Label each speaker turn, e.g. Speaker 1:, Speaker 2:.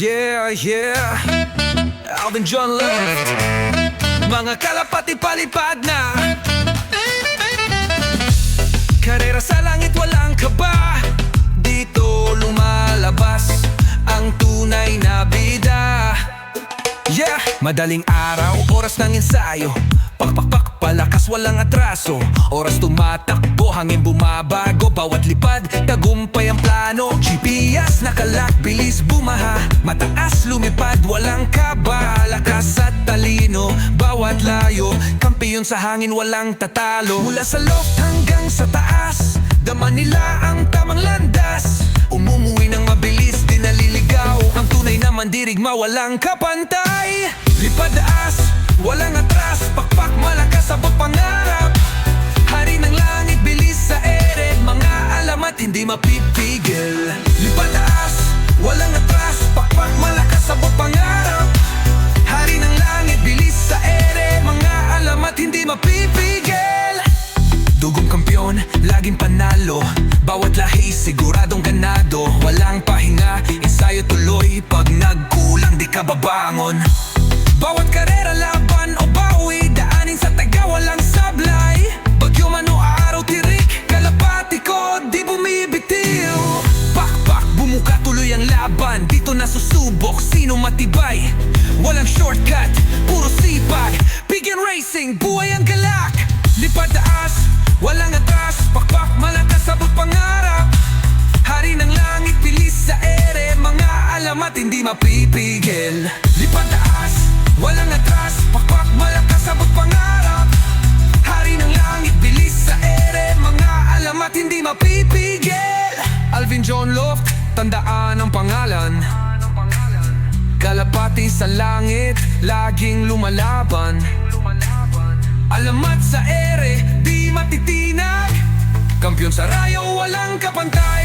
Speaker 1: Yeah, yeah. Alvin John Left. Mga kalapati palipad na. Karera sa langit walang kaba. Dito lumalabas Ang tunay na bida. Yeah! Madaling araw, oras ng ensayo Pakpakpak, palakas, walang atraso. Oras tumatakbo, hangin bumabago. Bawat lipad, tagumpay ang plano. GPS nakalak, bilis bumaha. Mataas lumipad, walang kaba. Lakas at talino, bawat layo. Kampiyon sa hangin, walang tatalo. Mula sa loft hanggang sa taas Dama nila ang tamang landas. Umumuwi ng mabilis, di naliligaw. Ang tunay na mandirigma, walang kapantay. Lipad taas, walang atras Pakpak malakas sabot pangarap. Hari ng langit, bilis sa ere. Mga alamat, hindi mapipigil. Lipad taas, walang atras Pakpak malakas sabot pangarap. Hari ng langit, bilis sa ere. Mga alamat, hindi mapipigil. Dugong kampiyon, laging panalo. Bawat lahi, siguradong ganado. Walang pahinga, ensayo tuloy. Pag nagkulang, di ka babangon. Bawat karera, laban ang laban Dito na susubok, sino matibay? Walang shortcut, puro sipag. Bigyan racing, buhay ang galak. Lipad taas, walang atras Pakpak, malakas, sabot pangarap. Hari ng langit, bilis sa ere. Mga alamat, hindi mapipigil. Lipad taas, walang atras Pakpak, malakas, pangalan. Kalapati sa langit, laging lumalaban. Alamat sa ere, di matitinag. Kampiyon sa rayo, walang kapantay